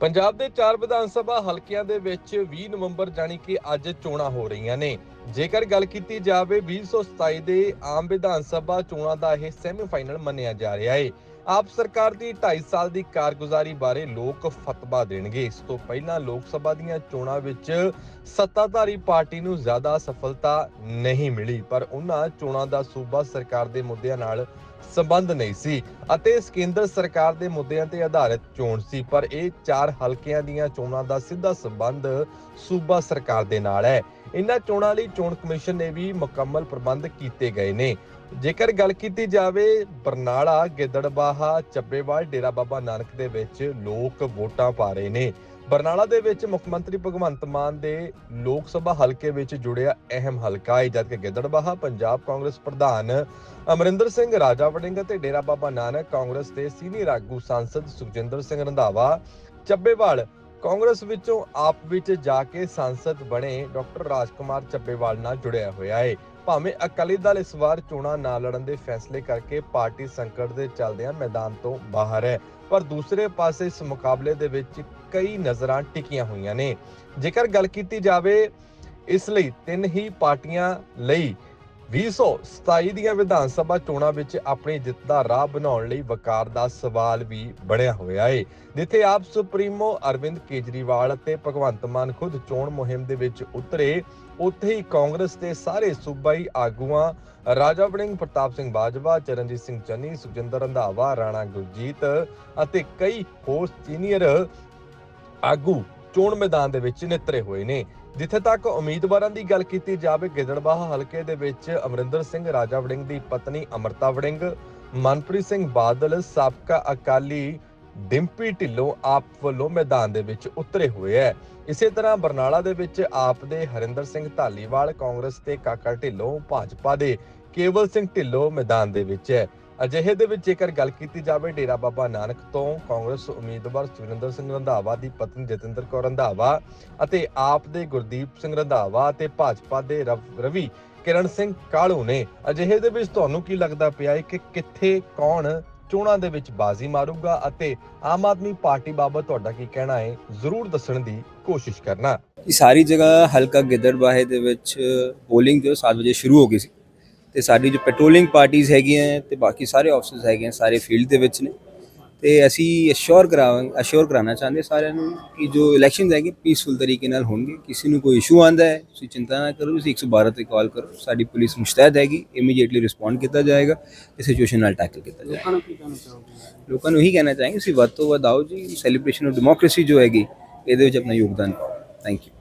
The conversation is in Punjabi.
ਪੰਜਾਬ ਦੇ ਚਾਰ ਵਿਧਾਨ ਸਭਾ ਹਲਕਿਆਂ ਦੇ ਵਿੱਚ 20 ਨਵੰਬਰ ਜਾਣੀ ਕਿ ਅੱਜ ਚੋਣਾਂ ਹੋ ਰਹੀਆਂ ਨੇ। ਜੇਕਰ ਗੱਲ ਕੀਤੀ ਜਾਵੇ 2027 ਦੇ ਆਮ ਵਿਧਾਨ ਸਭਾ ਚੋਣਾਂ ਦਾ ਇਹ ਸੈਮੀਫਾਈਨਲ ਮੰਨਿਆ ਜਾ ਰਿਹਾ ਹੈ ਆਪ ਸਰਕਾਰ ਦੀ 2.5 ਸਾਲ ਦੀ ਕਾਰਗੁਜ਼ਾਰੀ ਬਾਰੇ ਲੋਕ ਫਤਵਾ ਦੇਣਗੇ। ਇਸ ਤੋਂ ਪਹਿਲਾਂ ਲੋਕ ਸਭਾ ਦੀਆਂ ਚੋਣਾਂ ਵਿੱਚ ਸੱਤਾਧਾਰੀ ਪਾਰਟੀ ਨੂੰ ਜ਼ਿਆਦਾ ਸਫਲਤਾ ਨਹੀਂ ਮਿਲੀ, ਪਰ ਉਹਨਾਂ ਚੋਣਾਂ ਦਾ ਸੂਬਾ ਸਰਕਾਰ ਦੇ ਮੁੱਦਿਆਂ ਨਾਲ ਸੰਬੰਧ ਨਹੀਂ ਸੀ ਅਤੇ ਇਸ ਕੇਂਦਰ ਸਰਕਾਰ ਦੇ ਮੁੱਦਿਆਂ ਤੇ ਆਧਾਰਿਤ ਚੋਣ ਸੀ, ਪਰ ਇਹ ਚਾਰ ਹਲਕਿਆਂ ਦੀਆਂ ਚੋਣਾਂ ਦਾ ਸਿੱਧਾ ਸੰਬੰਧ ਸੂਬਾ ਸਰਕਾਰ ਦੇ ਨਾਲ ਹੈ। ਇਹਨਾਂ ਚੋਣਾਂ ਲਈ ਚੋਣ ਕਮਿਸ਼ਨ ਨੇ ਵੀ ਮੁਕੰਮਲ ਪ੍ਰਬੰਧ ਕੀਤੇ ਗਏ ਨੇ। ਜੇਕਰ ਗੱਲ ਕੀਤੀ ਜਾਵੇ, ਬਰਨਾਲਾ, ਗਿੱਦੜਬਾਹਾ, ਚੱਬੇਵਾਲ, ਡੇਰਾ ਬਾਬਾ ਨਾਨਕ ਦੇ ਵਿੱਚ ਲੋਕ ਵੋਟਾਂ ਪਾ ਰਹੇ ਨੇ। ਬਰਨਾਲਾ ਦੇ ਵਿੱਚ ਮੁੱਖ ਮੰਤਰੀ ਭਗਵੰਤ ਮਾਨ ਦੇ ਲੋਕ ਸਭਾ ਹਲਕੇ ਵਿੱਚ ਜੁੜਿਆ ਅਹਿਮ ਹਲਕਾ ਹੈ ਜਦਕਿ ਗਿੱਦੜਬਾਹਾ ਪੰਜਾਬ ਕਾਂਗਰਸ ਪ੍ਰਧਾਨ ਅਮਰਿੰਦਰ ਸਿੰਘ ਰਾਜਾ ਵੜਿੰਗ ਅਤੇ ਡੇਰਾ ਬਾਬਾ ਨਾਨਕ ਕਾਂਗਰਸ ਦੇ ਸੀਨੀਅਰ ਆਗੂ ਸੰਸਦ ਸੁਖਜਿੰਦਰ ਸਿੰਘ ਰੰਧਾਵਾ। ਚੱਬੇਵਾਲ, ਕਾਂਗਰਸ ਵਿੱਚੋਂ ਆਪ ਵਿੱਚ ਜਾ ਕੇ ਸੰਸਦ ਬਣੇ ਡਾਕਟਰ ਰਾਜਕੁਮਾਰ ਚੱਬੇਵਾਲ ਨਾਲ ਜੁੜਿਆ ਹੋਇਆ ਹੈ। ਭਾਵੇਂ ਅਕਾਲੀ ਦਲ ਇਸ ਵਾਰ ਚੋਣਾਂ ਨਾ ਲੜਨ ਦੇ ਫੈਸਲੇ ਕਰਕੇ ਪਾਰਟੀ ਸੰਕਟ ਦੇ ਚੱਲਦਿਆਂ ਮੈਦਾਨ ਤੋਂ ਬਾਹਰ ਹੈ, ਪਰ ਦੂਸਰੇ ਪਾਸੇ ਇਸ ਮੁਕਾਬਲੇ ਦੇ ਵਿੱਚ ਕਈ ਨਜ਼ਰਾਂ ਟਿਕੀਆਂ ਹੋਈਆਂ ਨੇ। ਜੇਕਰ ਗੱਲ ਕੀਤੀ ਜਾਵੇ, ਇਸ ਲਈ ਤਿੰਨ ਹੀ ਪਾਰਟੀਆਂ ਲਈ 2027 ਦੀਆਂ ਵਿਧਾਨ ਸਭਾ ਚੋਣਾਂ ਵਿੱਚ ਆਪਣੀ ਜਿੱਤ ਦਾ ਰਾਹ ਬਣਾਉਣ ਲਈ ਵਕਾਰ ਦਾ ਸਵਾਲ ਵੀ ਬਣਿਆ ਹੋਇਆ ਹੈ ਜਿੱਥੇ ਆਪ ਸੁਪਰੀਮੋ ਅਰਵਿੰਦ ਕੇਜਰੀਵਾਲ ਅਤੇ ਭਗਵੰਤ ਮਾਨ ਖੁਦ ਚੋਣ ਮੁਹਿੰਮ ਦੇ ਵਿੱਚ ਉਤਰੇ, ਉੱਥੇ ਹੀ ਕਾਂਗਰਸ ਦੇ ਸਾਰੇ ਸੂਬਾਈ ਆਗੂਆਂ ਰਾਜਾ ਵੜਿੰਗ, ਪ੍ਰਤਾਪ ਸਿੰਘ ਬਾਜਵਾ, ਚਰਨਜੀਤ ਸਿੰਘ ਚੰਨੀ, ਸੁਖਜਿੰਦਰ ਰੰਧਾਵਾ, ਰਾਣਾ ਗੁਰਜੀਤ ਅਤੇ ਕਈ ਹੋਰ ਸੀਨੀਅਰ ਆਗੂ ਚੋਣ ਮੈਦਾਨ ਦੇ ਵਿੱਚ ਨਿਤਰੇ ਹੋਏ ਨੇ, ਜਿੱਥੇ ਤੱਕ ਉਮੀਦਵਾਰਾਂ ਦੀ ਗੱਲ ਕੀਤੀ ਜਾਵੇ, ਗਿੱਦੜਬਾਹਾ ਹਲਕੇ ਦੇ ਵਿੱਚ ਅਮਰਿੰਦਰ ਸਿੰਘ, ਰਾਜਾ ਵੜਿੰਗ ਦੀ ਪਤਨੀ ਅਮਰਤਾ ਵੜਿੰਗ, ਮਨਪ੍ਰੀਤ ਸਿੰਘ ਬਾਦਲ, ਸਾਬਕਾ ਅਕਾਲੀ ਡਿੰਪੀ ਢਿੱਲੋਂ ਆਪ ਵੱਲੋਂ ਮੈਦਾਨ ਦੇ ਵਿੱਚ ਉਤਰੇ ਹੋਏ ਹੈ ਇਸੇ ਤਰ੍ਹਾਂ ਬਰਨਾਲਾ ਦੇ ਵਿੱਚ ਆਪ ਦੇ ਹਰਿੰਦਰ ਸਿੰਘ ਧਾਲੀਵਾਲ, ਕਾਂਗਰਸ ਤੇ ਕਾਕਾ ਢਿੱਲੋਂ, ਭਾਜਪਾ ਦੇ ਕੇਵਲ ਸਿੰਘ ਢਿੱਲੋਂ ਮੈਦਾਨ ਦੇ ਵਿੱਚ ਹੈ ਅਜਿਹੇ ਦੇ ਵਿੱਚ ਜੇਕਰ ਗੱਲ ਕੀਤੀ ਜਾਵੇ, ਡੇਰਾ ਬਾਬਾ ਨਾਨਕ ਤੋਂ ਕਾਂਗਰਸ ਉਮੀਦਵਾਰ ਸੁਰਿੰਦਰ ਸਿੰਘ ਰੰਧਾਵਾ ਦੀ ਪਤਨੀ ਜਤਿੰਦਰ ਕੌਰ ਰੰਧਾਵਾ ਅਤੇ ਆਪ ਦੇ ਗੁਰਦੀਪ ਸਿੰਘ ਰੰਧਾਵਾ ਅਤੇ ਭਾਜਪਾ ਦੇ ਰਵੀ ਕਿਰਨ ਸਿੰਘ ਕਾਲੂ ਨੇ ਅਜਿਹੇ ਦੇ ਵਿੱਚ ਤੁਹਾਨੂੰ ਕੀ ਲੱਗਦਾ ਪਿਆ ਹੈ ਕਿ ਕਿੱਥੇ ਕੌਣ ਚੋਣਾਂ ਦੇ ਵਿੱਚ ਬਾਜ਼ੀ ਮਾਰੂਗਾ ਅਤੇ ਆਮ ਆਦਮੀ ਪਾਰਟੀ ਬਾਬਤ ਤੁਹਾਡਾ ਕੀ ਕਹਿਣਾ ਹੈ, ਜ਼ਰੂਰ ਦੱਸਣ ਦੀ ਕੋਸ਼ਿਸ਼ ਕਰਨਾ। ਇਹ ਸਾਰੀ ਜਗ੍ਹਾ ਹਲਕਾ ਗਿੱਦੜਬਾਹੇ ਦੇ ਵਿੱਚ ਪੋਲਿੰਗ ਜੋ 7 ਵਜੇ ਸ਼ੁਰੂ ਹੋ ਗਈ ਸੀ। ਤੇ ਸਾਡੀ ਜੋ ਪੈਟਰੋਲਿੰਗ ਪਾਰਟੀਆਂ ਹੈਗੀਆਂ ਤੇ ਬਾਕੀ ਸਾਰੇ ਆਫਿਸਰਸ ਹੈਗੇ ਸਾਰੇ ਫੀਲਡ ਦੇ ਵਿੱਚ ਨੇ। ਤੇ ਅਸੀਂ ਅਸ਼ੋਰ ਕਰਾਵਾਂਗੇ ਅਸ਼ੋਰ ਕਰਾਉਣਾ ਚਾਹੁੰਦੇ ਸਾਰਿਆਂ ਨੂੰ ਕਿ ਜੋ ਇਲੈਕਸ਼ਨਸ ਹੈਗੇ ਪੀਸਫੁਲ ਤਰੀਕੇ ਨਾਲ ਹੋਣਗੇ ਕਿਸੇ ਨੂੰ ਕੋਈ ਇਸ਼ੂ ਆਂਦਾ ਹੈ ਤੁਸੀਂ ਚਿੰਤਾ ਨਾ ਕਰੋ ਤੁਸੀਂ 112 ਤੇ ਕਾਲ ਕਰੋ ਸਾਡੀ ਪੁਲਿਸ ਮੁਸ਼ਤੈਦ ਹੈਗੀ ਇਮੀਡੀਏਟਲੀ ਰਿਸਪੌਂਡ ਕੀਤਾ ਜਾਏਗਾ ਤੇ ਸਿਚੁਏਸ਼ਨ ਨਾਲ ਟੈਕਲ ਕੀਤਾ ਜਾਏਗਾ। ਲੋਕਾਂ ਨੂੰ ਕੀ ਕਹਿਣਾ ਚਾਹੋਗੇ? ਲੋਕਾਂ ਨੂੰ ਇਹੀ ਕਹਿਣਾ ਚਾਹਾਂਗੇ ਤੁਸੀਂ ਵੱਧ ਤੋਂ ਵੱਧ ਆਓ ਜੀ ਸੈਲੀਬ੍ਰੇਸ਼ਨ ਆਫ ਡੈਮੋਕ੍ਰੇਸੀ ਜੋ ਹੈਗੀ ਇਹਦੇ ਵਿੱਚ ਆਪਣਾ ਯੋਗਦਾਨ ਪਾਓ। Thank you